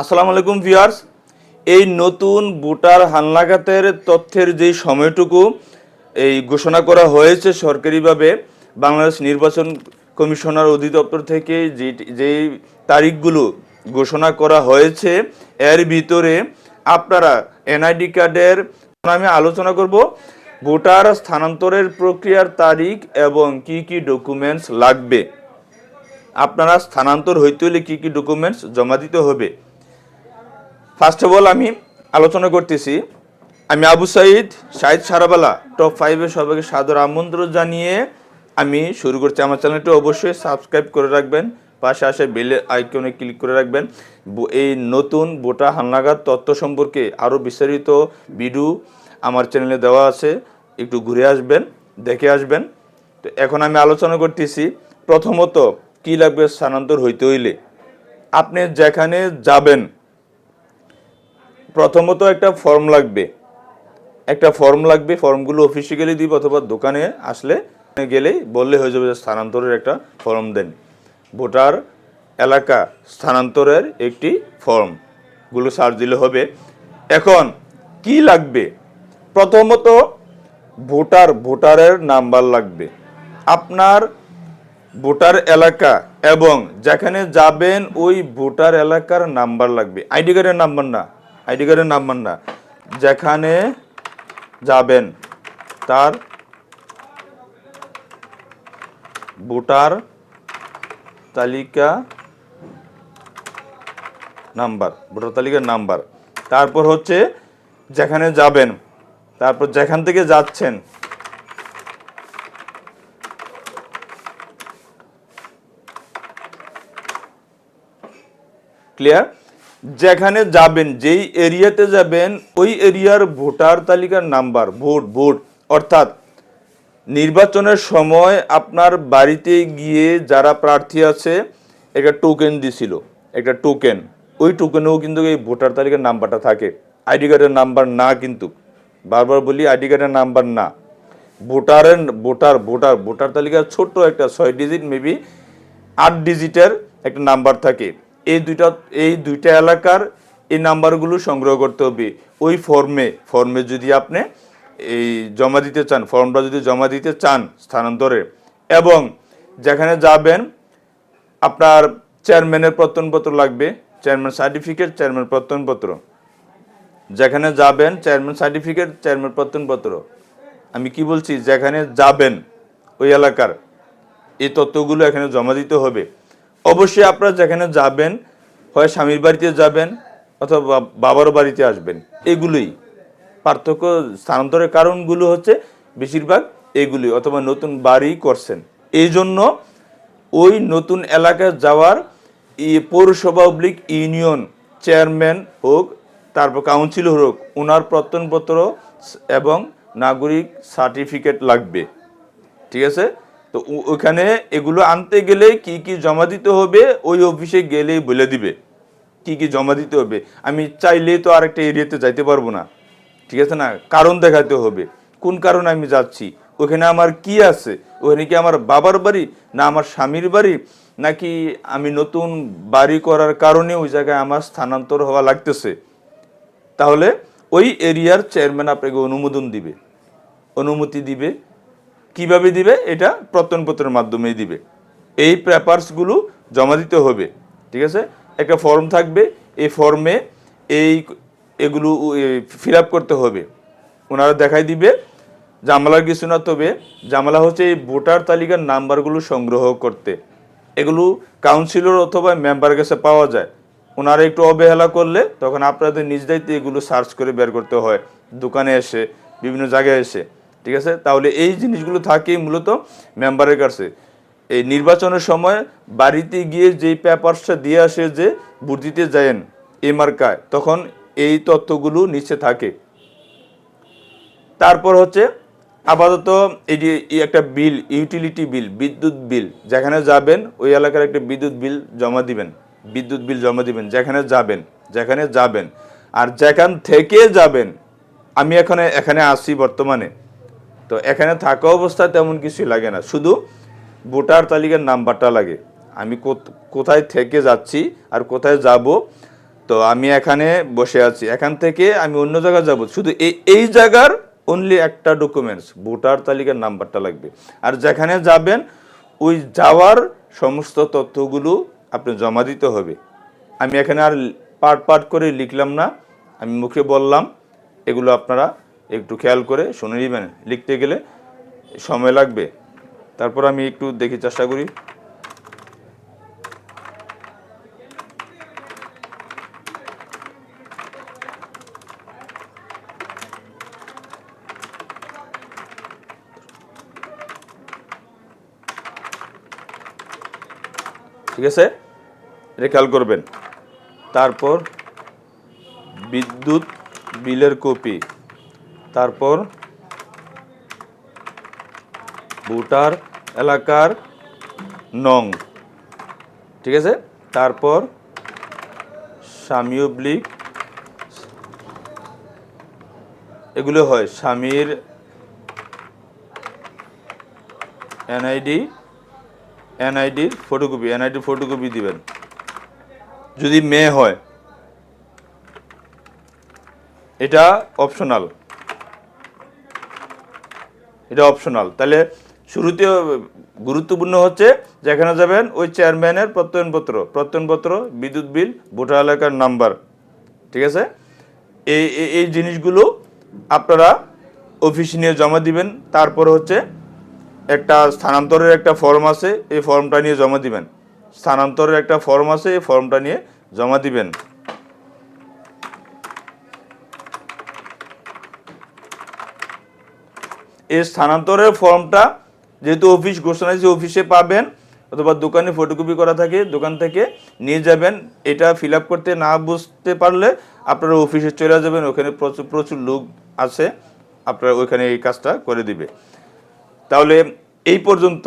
আসসালামু আলাইকুম ভিউয়ার্স। এই নতুন ভোটার হালনাগাতের তথ্যের যে সময়টুকু এই ঘোষণা করা হয়েছে সরকারিভাবে, বাংলাদেশ নির্বাচন কমিশনার অধিদপ্তর থেকে যে যেই তারিখগুলো ঘোষণা করা হয়েছে, এর ভিতরে আপনারা এনআইডি কার্ডের আমি আলোচনা করব, ভোটার স্থানান্তরের প্রক্রিয়ার তারিখ এবং কি কি ডকুমেন্টস লাগবে। আপনারা স্থানান্তর হইতে হলে কী কী ডকুমেন্টস জমা দিতে হবে? ফার্স্ট অফ অল আমি আলোচনা করতেছি। আমি আবু সাইদ সাইদ সারাবালা টপ ফাইভে সবাইকে সাদর আমন্ত্রণ জানিয়ে আমি শুরু করছি। আমার চ্যানেলটি অবশ্যই সাবস্ক্রাইব করে রাখবেন, পাশে আসে বেল আইকনে ক্লিক করে রাখবেন। এই নতুন বোটা হালনাগাদ তথ্য সম্পর্কে আরও বিস্তারিত ভিডিও আমার চ্যানেলে দেওয়া আছে, একটু ঘুরে আসবেন, দেখে আসবেন। তো এখন আমি আলোচনা করতেছি, প্রথমত কি লাগবে স্থানান্তর হইতে হইলে? আপনি যেখানে যাবেন প্রথমত একটা ফর্ম লাগবে। একটা ফর্ম লাগবে ফর্মগুলো অফিসিক্যালি দিব অথবা দোকানে আসলে গেলেই বললে হয়ে যাবে যে স্থানান্তরের একটা ফর্ম দেন। ভোটার এলাকা স্থানান্তরের একটি ফর্মগুলো সার্চ দিলে হবে। এখন কি লাগবে? প্রথমত ভোটার, ভোটারের নাম্বার লাগবে। আপনার ভোটার এলাকা এবং যেখানে যাবেন ওই ভোটার এলাকার নাম্বার লাগবে। আইডি কার্ডের নাম্বার না। আইডি কার্ডের নাম্বার না। যেখানে যাবেন, তার ভোটার তালিকা নাম্বার, ভোটার তালিকার নাম্বার। তারপর হচ্ছে যেখানে যাবেন, তারপর যেখান থেকে যাচ্ছেন, ক্লিয়ার? যেখানে যাবেন, যেই এরিয়াতে যাবেন, ওই এরিয়ার ভোটার তালিকার নাম্বার, ভোট ভোট। অর্থাৎ নির্বাচনের সময় আপনার বাড়িতে গিয়ে যারা প্রার্থী আছে, একটা টোকেন দিছিল, একটা টোকেন ওই টোকেনেও কিন্তু এই ভোটার তালিকার নাম্বারটা থাকে। আইডি কার্ডের নাম্বার না কিন্তু। বারবার বলি, আইডি কার্ডের নাম্বার না। ভোটারের, ভোটার ভোটার ভোটার তালিকার ছোট্ট একটা ছয় ডিজিট মেবি আট ডিজিটের একটা নাম্বার থাকে। এই দুইটা এই দুইটা এলাকার এই নাম্বারগুলো সংগ্রহ করতে হবে। ওই ফর্মে ফর্মে যদি আপনি এই জমা দিতে চান, ফর্মটা যদি জমা দিতে চান স্থানান্তরে, এবং যেখানে যাবেন, আপনার চেয়ারম্যানের প্রত্যয়নপত্র লাগবে, চেয়ারম্যান সার্টিফিকেট, চেয়ারম্যান প্রত্যয়নপত্র। যেখানে যাবেন, চেয়ারম্যান সার্টিফিকেট, চেয়ারম্যান প্রত্যয়নপত্র। আমি কি বলছি? যেখানে যাবেন, ওই এলাকার এই তথ্যগুলো এখানে জমা দিতে হবে। অবশ্যই আপনারা যেখানে যাবেন, হয় স্বামীর বাড়িতে যাবেন অথবা বাবার বাড়িতে আসবেন, এগুলোই। পার্থক্য স্থানান্তরের কারণগুলো হচ্ছে বেশিরভাগ এগুলি অথবা নতুন বাড়ি করছেন। এই জন্য ওই নতুন এলাকায় যাওয়ার পৌরসভা অবলিক ইউনিয়ন চেয়ারম্যান হোক, তারপর কাউন্সিলর হোক ওনার প্রত্যয়নপত্র এবং নাগরিক সার্টিফিকেট লাগবে। ঠিক আছে? তো ওখানে এগুলো আনতে গেলে কি কি জমা দিতে হবে, ওই অফিসে গেলেই বলে দিবে। কি কি জমা দিতে হবে। আমি চাইলেই তো আরেকটা এরিয়াতে যাইতে পারব না। ঠিক আছে না? কারণ দেখাতে হবে। কোন কারণে আমি যাচ্ছি? ওখানে আমার কি আছে? ওখানে কি আমার বাবার বাড়ি না আমার স্বামীর বাড়ি? নাকি আমি নতুন বাড়ি করার কারণে ওই জায়গায় আমার স্থানান্তর হওয়া লাগতেছে? তাহলে ওই এরিয়ার চেয়ারম্যান আপনাকে অনুমোদন দিবে। অনুমতি দিবে। কীভাবে দিবে? এটা প্রত্যয়নপত্রের মাধ্যমেই দিবে। এই পেপারসগুলো জমা দিতে হবে, ঠিক আছে? একটা ফর্ম থাকবে, এই ফর্মে এই এগুলো ফিল করতে হবে। ওনারা দেখাই দিবে জামালার কিছু না তবে জামালা হচ্ছে এই ভোটার তালিকার নাম্বারগুলো সংগ্রহ করতে। এগুলো কাউন্সিলর অথবা মেম্বার কাছে পাওয়া যায়। ওনারা একটু অবহেলা করলে তখন আপনাদের নিজ দায়িত্বে এগুলো সার্চ করে বের করতে হয়। দোকানে এসে, বিভিন্ন জায়গায় এসে। ঠিক আছে? তাহলে এই জিনিসগুলো থাকে মূলত মেম্বারের কাছে। এই নির্বাচনের সময় বাড়িতে গিয়ে যেই পেপারসটা দিয়ে আসে যে ভোট দিতে যায়েন এই মার্কায়, তখন এই তথ্যগুলো নিচে থাকে। তারপর হচ্ছে আপাতত এই যে একটা বিল ইউটিলিটি বিল বিদ্যুৎ বিল, যেখানে যাবেন ওই এলাকার একটা বিদ্যুৎ বিল জমা দিবেন। বিদ্যুৎ বিল জমা দিবেন, যেখানে যাবেন যেখানে যাবেন। আর যেখান থেকে যাবেন, আমি এখানে এখানে আসি বর্তমানে। তো এখানে থাকা অবস্থায় তেমন কিছুই লাগে না। শুধু ভোটার তালিকার নাম্বারটা লাগে। আমি কোথায় থেকে যাচ্ছি আর কোথায় যাব, তো আমি এখানে বসে আছি। এখান থেকে আমি অন্য জায়গায় যাব। শুধু এই এই জায়গার অনলি একটা ডকুমেন্টস ভোটার তালিকার নাম্বারটা লাগবে। আর যেখানে যাবেন, ওই যাওয়ার সমস্ত তথ্যগুলো আপনি জমা দিতে হবে। আমি এখানে আর পার্ট পার্ট করে লিখলাম না। আমি মুখে বললাম, এগুলো আপনারা একটু খেয়াল করে শুনে নেবেন। লিখতে গেলে সময় লাগবে। তারপর আমি একটু দেখি চেষ্টা করি। ঠিক আছে? এটা খেয়াল করবেন। তারপর বিদ্যুৎ বিলের কপি। তারপর ভোটার এলাকার নং, ঠিক আছে? তারপর স্বামী এগুলো হয় স্বামীর এনআইডি এনআইডির ফটোকপি এনআইডির ফটোকপি দিবেন। যদি মেয়ে হয়, এটা অপশনাল। এটা অপশনাল তাহলে শুরুতে গুরুত্বপূর্ণ হচ্ছে, যেখানে যাবেন ওই চেয়ারম্যানের প্রত্যয়নপত্র। প্রত্যয়নপত্র, বিদ্যুৎ বিল, ভোটার এলাকার নাম্বার ঠিক আছে? এই, এই- এই জিনিসগুলো আপনারা অফিস নিয়ে জমা দিবেন। তারপর হচ্ছে একটা স্থানান্তরের একটা ফর্ম আছে, এই ফর্মটা নিয়ে জমা দিবেন। স্থানান্তরের একটা ফর্ম আছে, এই ফর্মটা নিয়ে জমা দিবেন। এই স্থানান্তরের ফর্মটা যেহেতু অফিস ঘোষণা হয়েছে অফিসে পাবেন অথবা দোকানে ফটোকপি করা থাকে, দোকান থেকে নিয়ে যাবেন। এটা ফিল করতে না বুঝতে পারলে আপনারা অফিসে চলে যাবেন, ওখানে প্রচুর প্রচুর লোক আছে, আপনারা ওইখানে এই কাজটা করে দিবে। তাহলে এই পর্যন্ত।